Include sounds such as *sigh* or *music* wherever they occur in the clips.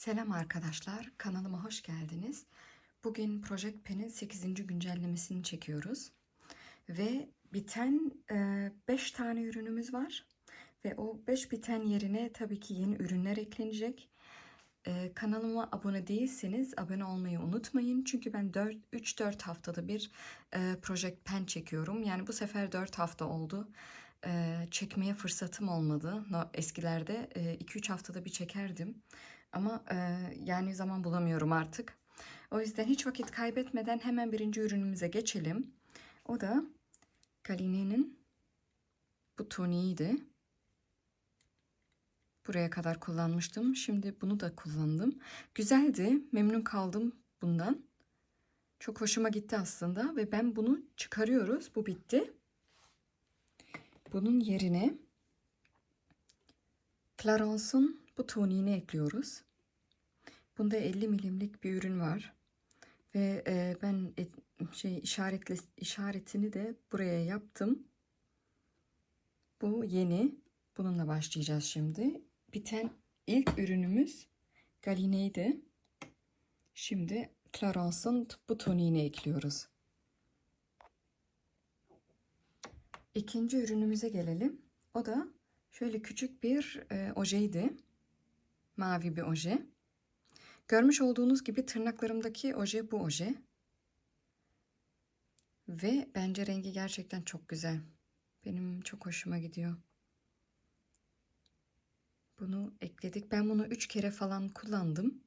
Selam arkadaşlar, kanalıma hoş geldiniz. Bugün Project Pen'in 8. güncellemesini çekiyoruz. Ve biten 5 tane ürünümüz var. Ve o 5 biten yerine tabii ki yeni ürünler eklenecek. E, kanalıma abone değilseniz abone olmayı unutmayın. Çünkü ben 3-4 haftada bir e, Project Pen çekiyorum. Yani bu sefer 4 hafta oldu. E, çekmeye fırsatım olmadı. Eskilerde 2-3 haftada bir çekerdim. Ama e, yani zaman bulamıyorum artık. O yüzden hiç vakit kaybetmeden hemen birinci ürünümüze geçelim. O da Galine'nin bu toniğiydi. Buraya kadar kullanmıştım. Şimdi bunu da kullandım. Güzeldi. Memnun kaldım bundan. Çok hoşuma gitti aslında ve ben bunu çıkarıyoruz. Bu bitti. Bunun yerine Clarence'un bu toniğini ekliyoruz. Bunda 50 milimlik bir ürün var. Ve e, ben et, şey işaretle işaretini de buraya yaptım. Bu yeni. Bununla başlayacağız şimdi. Biten ilk ürünümüz Galine'ydi. Şimdi Clarence'ın bu toniğini ekliyoruz. İkinci ürünümüze gelelim. O da şöyle küçük bir e, ojeydi. Mavi bir oje. Görmüş olduğunuz gibi tırnaklarımdaki oje bu oje. Ve bence rengi gerçekten çok güzel. Benim çok hoşuma gidiyor. Bunu ekledik. Ben bunu üç kere falan kullandım.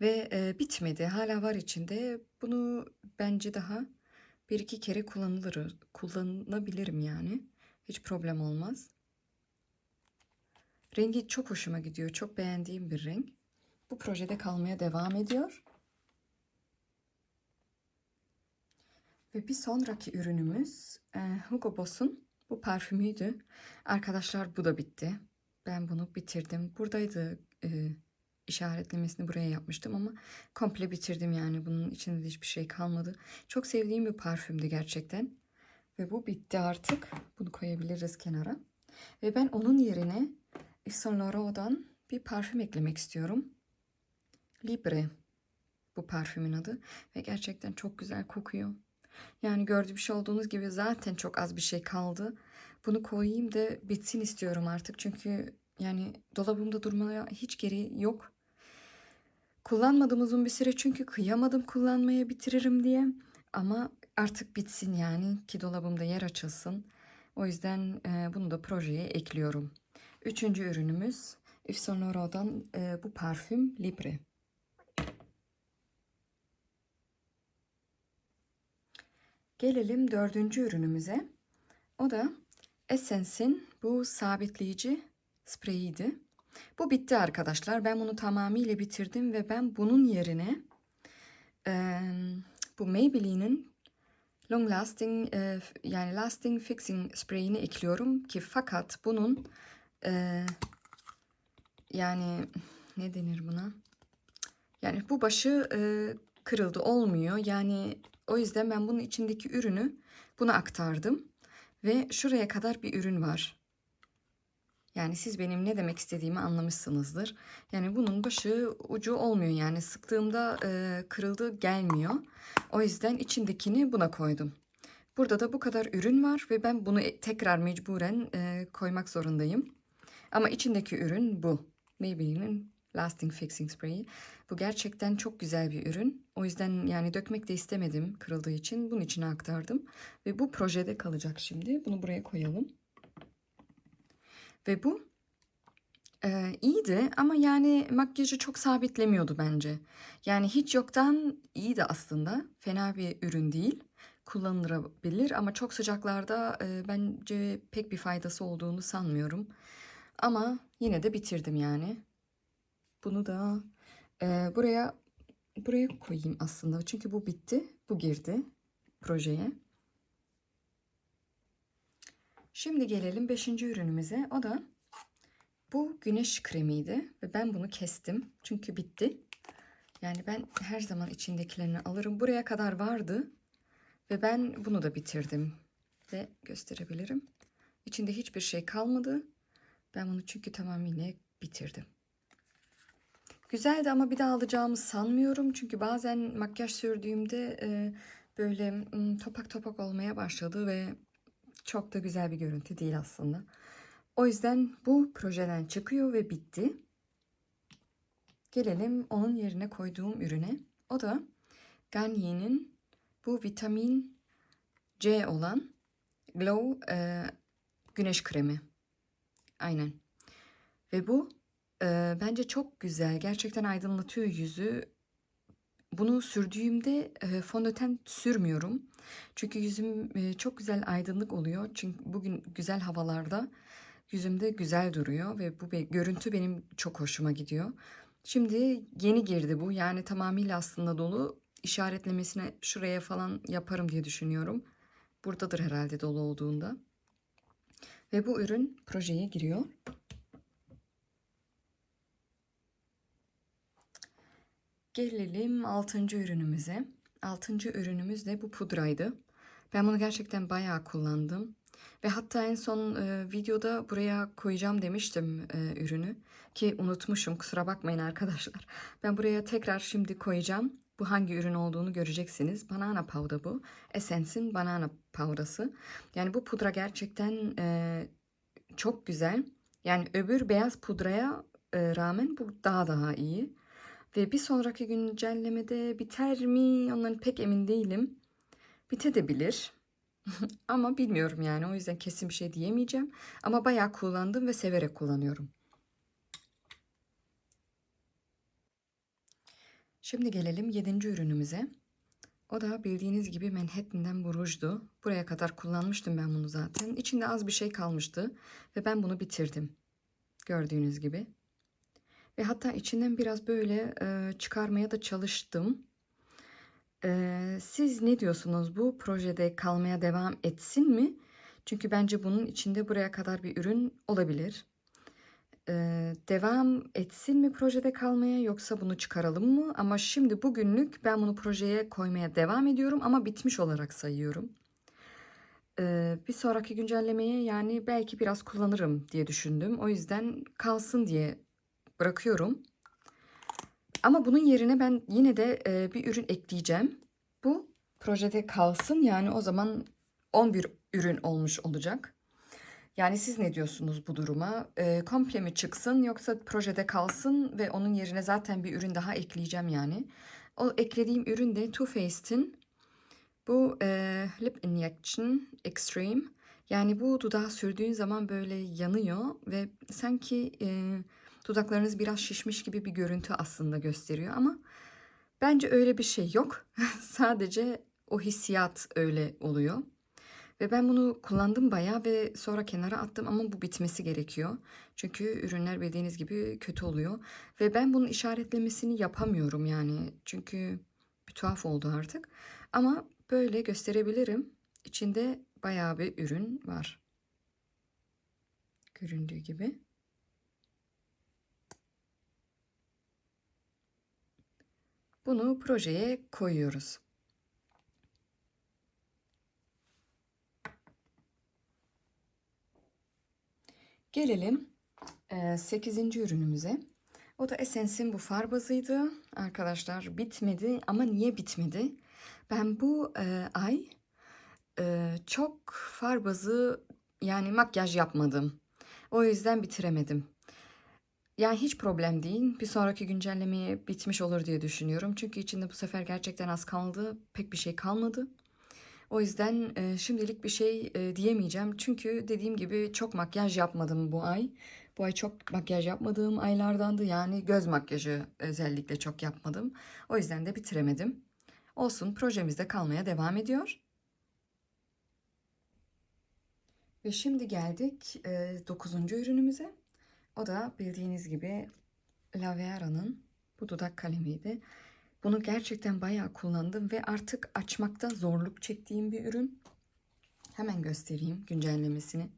Ve e, bitmedi. Hala var içinde. Bunu bence daha bir iki kere kullanılır, kullanabilirim yani. Hiç problem olmaz. Rengi çok hoşuma gidiyor. Çok beğendiğim bir renk. Bu projede kalmaya devam ediyor. Ve bir sonraki ürünümüz e, Hugo Boss'un bu parfümüydü. Arkadaşlar bu da bitti. Ben bunu bitirdim. Buradaydı e, işaretlemesini buraya yapmıştım ama komple bitirdim yani. Bunun içinde hiçbir şey kalmadı. Çok sevdiğim bir parfümdü gerçekten. Ve bu bitti artık. Bunu koyabiliriz kenara. Ve ben onun yerine Yves Saint Laurent'dan bir parfüm eklemek istiyorum. Libre bu parfümün adı ve gerçekten çok güzel kokuyor. Yani gördüğüm şey olduğunuz gibi zaten çok az bir şey kaldı. Bunu koyayım da bitsin istiyorum artık çünkü yani dolabımda durmaya hiç geri yok. Kullanmadım uzun bir süre çünkü kıyamadım kullanmaya bitiririm diye. Ama artık bitsin yani ki dolabımda yer açılsın. O yüzden e, bunu da projeye ekliyorum. Üçüncü ürünümüz Yves Saint Laurent'dan e, bu parfüm Libre. Gelelim dördüncü ürünümüze. O da Essence'in bu sabitleyici spreyiydi. Bu bitti arkadaşlar. Ben bunu tamamıyla bitirdim ve ben bunun yerine e, bu Maybelline'in Long Lasting e, yani Lasting Fixing spreyini ekliyorum ki fakat bunun e, yani ne denir buna? Yani bu başı e, kırıldı olmuyor. Yani o yüzden ben bunun içindeki ürünü buna aktardım. Ve şuraya kadar bir ürün var. Yani siz benim ne demek istediğimi anlamışsınızdır. Yani bunun başı ucu olmuyor. Yani sıktığımda e, kırıldı gelmiyor. O yüzden içindekini buna koydum. Burada da bu kadar ürün var ve ben bunu tekrar mecburen e, koymak zorundayım. Ama içindeki ürün bu. Maybelline'in Lasting Fixing Spray. Bu gerçekten çok güzel bir ürün. O yüzden yani dökmek de istemedim kırıldığı için. Bunun içine aktardım. Ve bu projede kalacak şimdi. Bunu buraya koyalım. Ve bu e, iyiydi ama yani makyajı çok sabitlemiyordu bence. Yani hiç yoktan iyiydi aslında. Fena bir ürün değil. Kullanılabilir ama çok sıcaklarda e, bence pek bir faydası olduğunu sanmıyorum. Ama yine de bitirdim yani. Bunu da e, buraya buraya koyayım aslında. Çünkü bu bitti. Bu girdi projeye. Şimdi gelelim 5. ürünümüze. O da bu güneş kremiydi ve ben bunu kestim. Çünkü bitti. Yani ben her zaman içindekilerini alırım. Buraya kadar vardı ve ben bunu da bitirdim. Ve gösterebilirim. İçinde hiçbir şey kalmadı. Ben bunu çünkü tamamıyla bitirdim. Güzeldi ama bir daha alacağımı sanmıyorum. Çünkü bazen makyaj sürdüğümde e, böyle topak topak olmaya başladı ve çok da güzel bir görüntü değil aslında. O yüzden bu projeden çıkıyor ve bitti. Gelelim onun yerine koyduğum ürüne. O da Garnier'in bu vitamin C olan Glow e, güneş kremi. Aynen. Ve bu bence çok güzel. Gerçekten aydınlatıyor yüzü. Bunu sürdüğümde fondöten sürmüyorum. Çünkü yüzüm çok güzel aydınlık oluyor. Çünkü bugün güzel havalarda yüzümde güzel duruyor ve bu görüntü benim çok hoşuma gidiyor. Şimdi yeni girdi bu. Yani tamamıyla aslında dolu. İşaretlemesine şuraya falan yaparım diye düşünüyorum. Buradadır herhalde dolu olduğunda. Ve bu ürün projeye giriyor. Gelelim 6. ürünümüze. 6. ürünümüz de bu pudraydı. Ben bunu gerçekten bayağı kullandım. Ve hatta en son e, videoda buraya koyacağım demiştim e, ürünü. Ki unutmuşum kusura bakmayın arkadaşlar. *laughs* Ben buraya tekrar şimdi koyacağım. Bu hangi ürün olduğunu göreceksiniz. Banana powder bu. Essence'in banana powder'sı. Yani bu pudra gerçekten e, çok güzel. Yani öbür beyaz pudraya e, rağmen bu daha daha iyi. Ve bir sonraki güncellemede biter mi? Ondan pek emin değilim. Bitebilir. *laughs* Ama bilmiyorum yani. O yüzden kesin bir şey diyemeyeceğim. Ama bayağı kullandım ve severek kullanıyorum. Şimdi gelelim 7. ürünümüze. O da bildiğiniz gibi Manhattan'den bu. Buraya kadar kullanmıştım ben bunu zaten. İçinde az bir şey kalmıştı ve ben bunu bitirdim. Gördüğünüz gibi. Ve hatta içinden biraz böyle e, çıkarmaya da çalıştım. E, siz ne diyorsunuz? Bu projede kalmaya devam etsin mi? Çünkü bence bunun içinde buraya kadar bir ürün olabilir. E, devam etsin mi projede kalmaya yoksa bunu çıkaralım mı? Ama şimdi bugünlük ben bunu projeye koymaya devam ediyorum ama bitmiş olarak sayıyorum. E, bir sonraki güncellemeye yani belki biraz kullanırım diye düşündüm. O yüzden kalsın diye bırakıyorum. Ama bunun yerine ben yine de e, bir ürün ekleyeceğim. Bu projede kalsın yani o zaman 11 ürün olmuş olacak. Yani siz ne diyorsunuz bu duruma? E, komple mi çıksın yoksa projede kalsın ve onun yerine zaten bir ürün daha ekleyeceğim yani. O eklediğim ürün de Too Faced'in bu e, Lip Injection Extreme. Yani bu dudağa sürdüğün zaman böyle yanıyor ve sanki e, dudaklarınız biraz şişmiş gibi bir görüntü aslında gösteriyor ama bence öyle bir şey yok. *laughs* Sadece o hissiyat öyle oluyor. Ve ben bunu kullandım bayağı ve sonra kenara attım ama bu bitmesi gerekiyor. Çünkü ürünler bildiğiniz gibi kötü oluyor. Ve ben bunun işaretlemesini yapamıyorum yani. Çünkü bir tuhaf oldu artık. Ama böyle gösterebilirim. İçinde bayağı bir ürün var. Göründüğü gibi. Bunu projeye koyuyoruz. Gelelim 8. ürünümüze. O da Essence'in bu far bazıydı. Arkadaşlar bitmedi ama niye bitmedi? Ben bu e, ay e, çok far bazı yani makyaj yapmadım. O yüzden bitiremedim. Yani hiç problem değil. Bir sonraki güncellemeye bitmiş olur diye düşünüyorum. Çünkü içinde bu sefer gerçekten az kaldı. Pek bir şey kalmadı. O yüzden e, şimdilik bir şey e, diyemeyeceğim. Çünkü dediğim gibi çok makyaj yapmadım bu ay. Bu ay çok makyaj yapmadığım aylardandı. Yani göz makyajı özellikle çok yapmadım. O yüzden de bitiremedim. Olsun projemizde kalmaya devam ediyor. Ve şimdi geldik e, 9. ürünümüze. O da bildiğiniz gibi La Vera'nın bu dudak kalemiydi. Bunu gerçekten bayağı kullandım ve artık açmakta zorluk çektiğim bir ürün. Hemen göstereyim güncellemesini.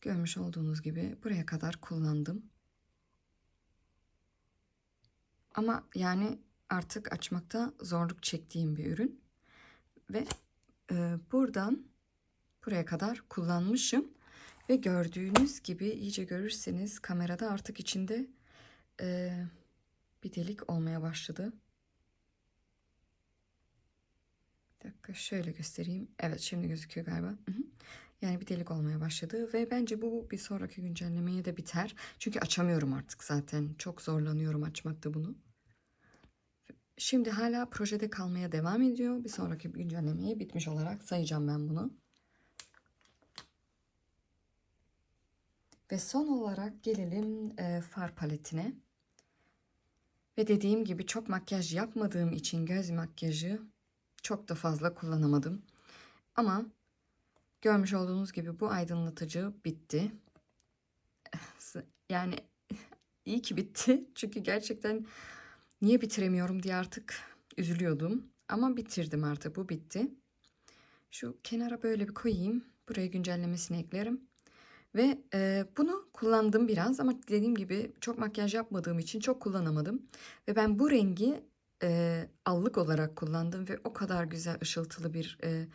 Görmüş olduğunuz gibi buraya kadar kullandım. Ama yani artık açmakta zorluk çektiğim bir ürün. Ve e, buradan buraya kadar kullanmışım. Ve gördüğünüz gibi iyice görürseniz kamerada artık içinde e, bir delik olmaya başladı. Bir dakika şöyle göstereyim. Evet şimdi gözüküyor galiba. Yani bir delik olmaya başladı ve bence bu bir sonraki güncellemeye de biter. Çünkü açamıyorum artık zaten. Çok zorlanıyorum açmakta bunu. Şimdi hala projede kalmaya devam ediyor. Bir sonraki güncellemeye bitmiş olarak sayacağım ben bunu. Ve son olarak gelelim e, far paletine. Ve dediğim gibi çok makyaj yapmadığım için göz makyajı çok da fazla kullanamadım. Ama görmüş olduğunuz gibi bu aydınlatıcı bitti. *laughs* Yani *laughs* iyi ki bitti. Çünkü gerçekten niye bitiremiyorum diye artık üzülüyordum. Ama bitirdim artık bu bitti. Şu kenara böyle bir koyayım. Buraya güncellemesini eklerim. Ve e, bunu kullandım biraz ama dediğim gibi çok makyaj yapmadığım için çok kullanamadım. Ve ben bu rengi e, allık olarak kullandım ve o kadar güzel ışıltılı bir e,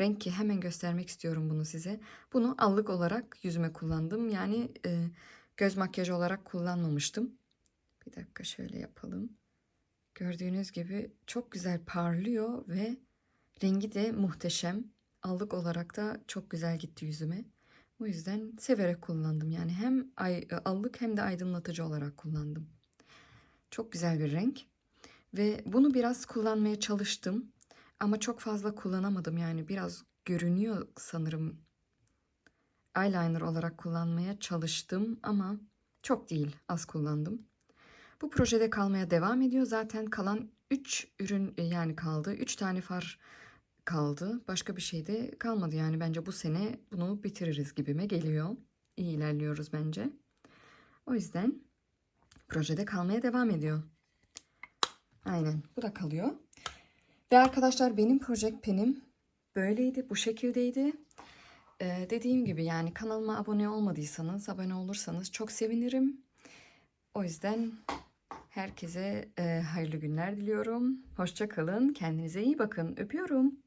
renk ki hemen göstermek istiyorum bunu size. Bunu allık olarak yüzüme kullandım. Yani e, göz makyajı olarak kullanmamıştım. Bir dakika şöyle yapalım. Gördüğünüz gibi çok güzel parlıyor ve rengi de muhteşem. Allık olarak da çok güzel gitti yüzüme. O yüzden severek kullandım. Yani hem ay, allık hem de aydınlatıcı olarak kullandım. Çok güzel bir renk. Ve bunu biraz kullanmaya çalıştım. Ama çok fazla kullanamadım. Yani biraz görünüyor sanırım. Eyeliner olarak kullanmaya çalıştım ama çok değil. Az kullandım. Bu projede kalmaya devam ediyor. Zaten kalan 3 ürün yani kaldı. 3 tane far kaldı. Başka bir şey de kalmadı. Yani bence bu sene bunu bitiririz gibime geliyor. İyi ilerliyoruz bence. O yüzden projede kalmaya devam ediyor. Aynen bu da kalıyor. Ve arkadaşlar benim Project Pen'im böyleydi. Bu şekildeydi. Ee, dediğim gibi yani kanalıma abone olmadıysanız, abone olursanız çok sevinirim. O yüzden herkese e, hayırlı günler diliyorum. Hoşça kalın. Kendinize iyi bakın. Öpüyorum.